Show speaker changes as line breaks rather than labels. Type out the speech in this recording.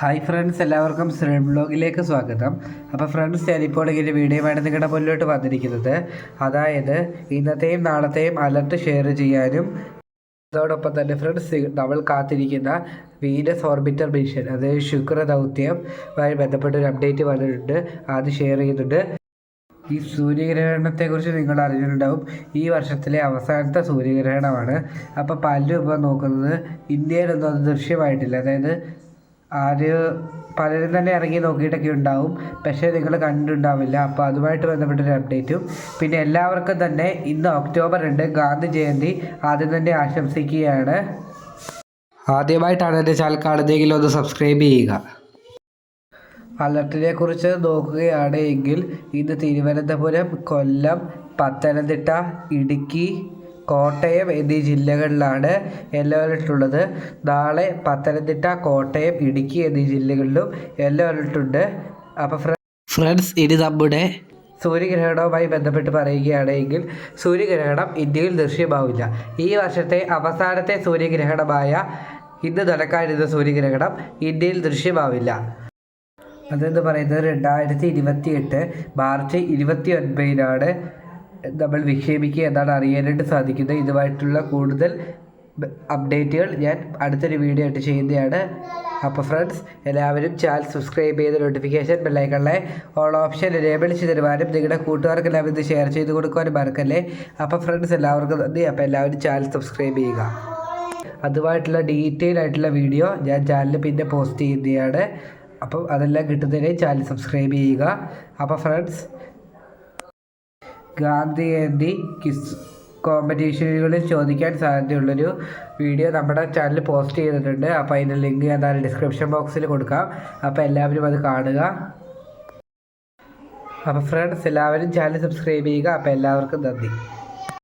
Hi friends എല്ലാവർക്കും slim ബ്ലോഗിലേക്ക് സ്വാഗതം. അപ്പോൾ ഫ്രണ്ട്സ് ഞാനിപ്പോൾ ഇങ്ങനെ വീഡിയോയുമായിട്ട് നിങ്ങളുടെ മുന്നിലോട്ട് വന്നിരിക്കുന്നത്. അതായത് ഇന്നത്തെയും നാളത്തെയും അലർട്ട് ഷെയർ ചെയ്യാനും അതോടൊപ്പം തന്നെ ഫ്രണ്ട്സ് നമ്മൾ കാത്തിരിക്കുന്ന വീനസ് ഓർബിറ്റർ മിഷൻ അതായത് ശുക്ര ദൗത്യവുമായി ബന്ധപ്പെട്ട ഒരു അപ്ഡേറ്റ് വന്നിട്ടുണ്ട്. അത് ഷെയർ ചെയ്യുന്നുണ്ട്. ഈ സൂര്യഗ്രഹണത്തെക്കുറിച്ച് നിങ്ങൾ അറിഞ്ഞിട്ടുണ്ടാവും. ഈ വർഷത്തിലെ അവസാനത്തെ സൂര്യഗ്രഹണമാണ്. അപ്പോൾ പലരും ഇപ്പോൾ നോക്കുന്നത് ഇന്ത്യയിലൊന്നും അത് ദൃശ്യമായിട്ടില്ല. അതായത് ആര് പലരും തന്നെ ഇറങ്ങി നോക്കിയിട്ടൊക്കെ ഉണ്ടാവും. പക്ഷേ നിങ്ങൾ കണ്ടിട്ടുണ്ടാവില്ല. അപ്പോൾ അതുമായിട്ട് ബന്ധപ്പെട്ടൊരു അപ്ഡേറ്റും. പിന്നെ എല്ലാവർക്കും തന്നെ ഇന്ന് ഒക്ടോബർ രണ്ട് ഗാന്ധി ജയന്തി ആദ്യം തന്നെ ആശംസിക്കുകയാണ്. ആദ്യമായിട്ടാണ് എന്റെ ചാനൽ കാണുന്നതെങ്കിൽ ഒന്ന് സബ്സ്ക്രൈബ് ചെയ്യുക. അലർട്ടിനെ കുറിച്ച് നോക്കുകയാണെങ്കിൽ ഇന്ന് തിരുവനന്തപുരം കൊല്ലം പത്തനംതിട്ട ഇടുക്കി കോട്ടയം എന്നീ ജില്ലകളിലാണ് യെല്ലോ അലർട്ട് ഉള്ളത് നാളെ പത്തനംതിട്ട കോട്ടയം ഇടുക്കി എന്നീ ജില്ലകളിലും യെല്ലോ അലർട്ട് ഉണ്ട് അപ്പോൾ ഫ്രണ്ട്സ് ഇനി നമ്മുടെ സൂര്യഗ്രഹണവുമായി ബന്ധപ്പെട്ട് പറയുകയാണെങ്കിൽ സൂര്യഗ്രഹണം ഇന്ത്യയിൽ ദൃശ്യമാവില്ല. ഈ വർഷത്തെ അവസാനത്തെ സൂര്യഗ്രഹണമായ ഇന്ന് നടക്കാനിരുന്ന സൂര്യഗ്രഹണം ഇന്ത്യയിൽ ദൃശ്യമാവില്ല. അതെന്ന് പറയുന്നത്? രണ്ടായിരത്തി ഇരുപത്തി എട്ട് മാർച്ച് ഇരുപത്തി ഒൻപതിനാണ് നമ്മൾ വിക്ഷേപിക്കുക എന്നാണ് അറിയാനായിട്ട് സാധിക്കുന്നത്. ഇതുമായിട്ടുള്ള കൂടുതൽ അപ്ഡേറ്റുകൾ ഞാൻ അടുത്തൊരു വീഡിയോ ആയിട്ട് ചെയ്യുന്നതാണ്. അപ്പോൾ ഫ്രണ്ട്സ് എല്ലാവരും ചാനൽ സബ്സ്ക്രൈബ് ചെയ്ത് നോട്ടിഫിക്കേഷൻ ബെല്ലൈക്കണിലെ ഓൾ ഓപ്ഷൻ എനേബിൾ ചെയ്ത് തരുവാനും നിങ്ങളുടെ കൂട്ടുകാർക്കെല്ലാം ഇത് ഷെയർ ചെയ്ത് കൊടുക്കുവാനും മറക്കല്ലേ? അപ്പോൾ ഫ്രണ്ട്സ് എല്ലാവർക്കും നന്ദി. അപ്പോൾ എല്ലാവരും ചാനൽ സബ്സ്ക്രൈബ് ചെയ്യുക. അതുമായിട്ടുള്ള ഡീറ്റെയിൽ ആയിട്ടുള്ള വീഡിയോ ഞാൻ ചാനലിൽ പിന്നെ പോസ്റ്റ് ചെയ്യുന്നതാണ്. അപ്പം അതെല്ലാം കിട്ടുന്നതിന് ചാനൽ സബ്സ്ക്രൈബ് ചെയ്യുക. അപ്പോൾ ഫ്രണ്ട്സ് ഗാന്ധി ജയന്തി കിസ് കോമ്പറ്റീഷനുകളിൽ ചോദിക്കാൻ സാധ്യതയുള്ളൊരു വീഡിയോ നമ്മുടെ ചാനൽ പോസ്റ്റ് ചെയ്തിട്ടുണ്ട്. അപ്പോൾ അതിന്റെ ലിങ്ക് ഞാൻ ഡിസ്ക്രിപ്ഷൻ ബോക്സിൽ കൊടുക്കാം. അപ്പോൾ എല്ലാവരും അത് കാണുക. അപ്പോൾ ഫ്രണ്ട്സ് എല്ലാവരും ചാനൽ സബ്സ്ക്രൈബ് ചെയ്യുക. അപ്പോൾ എല്ലാവർക്കും നന്ദി.